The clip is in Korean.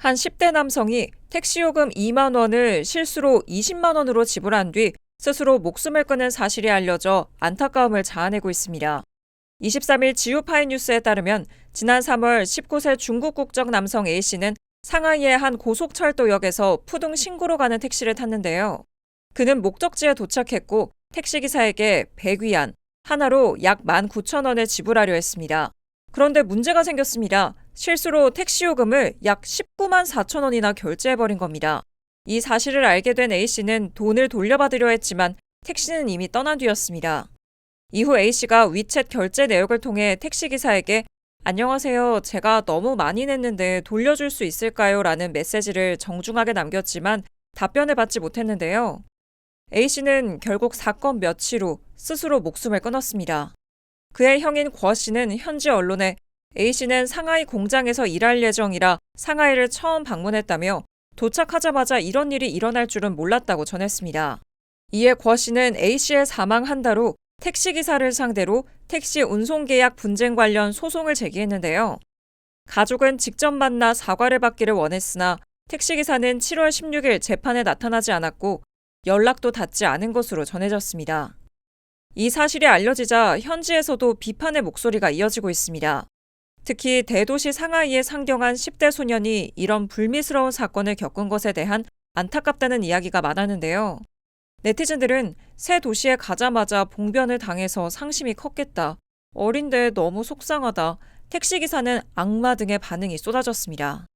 한 10대 남성이 택시요금 2만 원을 실수로 20만 원으로 지불한 뒤 스스로 목숨을 끊은 사실이 알려져 안타까움을 자아내고 있습니다. 23일 지우파이 뉴스에 따르면 지난 3월 19세 중국 국적 남성 A씨는 상하이의 한 고속철도역에서 푸둥 신구로 가는 택시를 탔는데요. 그는 목적지에 도착했고 택시기사에게 100위안, 하나로 약 19,000원을 지불하려 했습니다. 그런데 문제가 생겼습니다. 실수로 택시 요금을 약 19만 4천 원이나 결제해버린 겁니다. 이 사실을 알게 된 A씨는 돈을 돌려받으려 했지만 택시는 이미 떠난 뒤였습니다. 이후 A씨가 위챗 결제 내역을 통해 택시기사에게 안녕하세요. 제가 너무 많이 냈는데 돌려줄 수 있을까요? 라는 메시지를 정중하게 남겼지만 답변을 받지 못했는데요. A씨는 결국 사건 며칠 후 스스로 목숨을 끊었습니다. 그의 형인 권 씨는 현지 언론에 A씨는 상하이 공장에서 일할 예정이라 상하이를 처음 방문했다며 도착하자마자 이런 일이 일어날 줄은 몰랐다고 전했습니다. 이에 권 씨는 A씨의 사망 한 달 후 택시기사를 상대로 택시 운송계약 분쟁 관련 소송을 제기했는데요. 가족은 직접 만나 사과를 받기를 원했으나 택시기사는 7월 16일 재판에 나타나지 않았고 연락도 닿지 않은 것으로 전해졌습니다. 이 사실이 알려지자 현지에서도 비판의 목소리가 이어지고 있습니다. 특히 대도시 상하이의 상경한 10대 소년이 이런 불미스러운 사건을 겪은 것에 대한 안타깝다는 이야기가 많았는데요. 네티즌들은 새 도시에 가자마자 봉변을 당해서 상심이 컸겠다. 어린데 너무 속상하다. 택시기사는 악마 등의 반응이 쏟아졌습니다.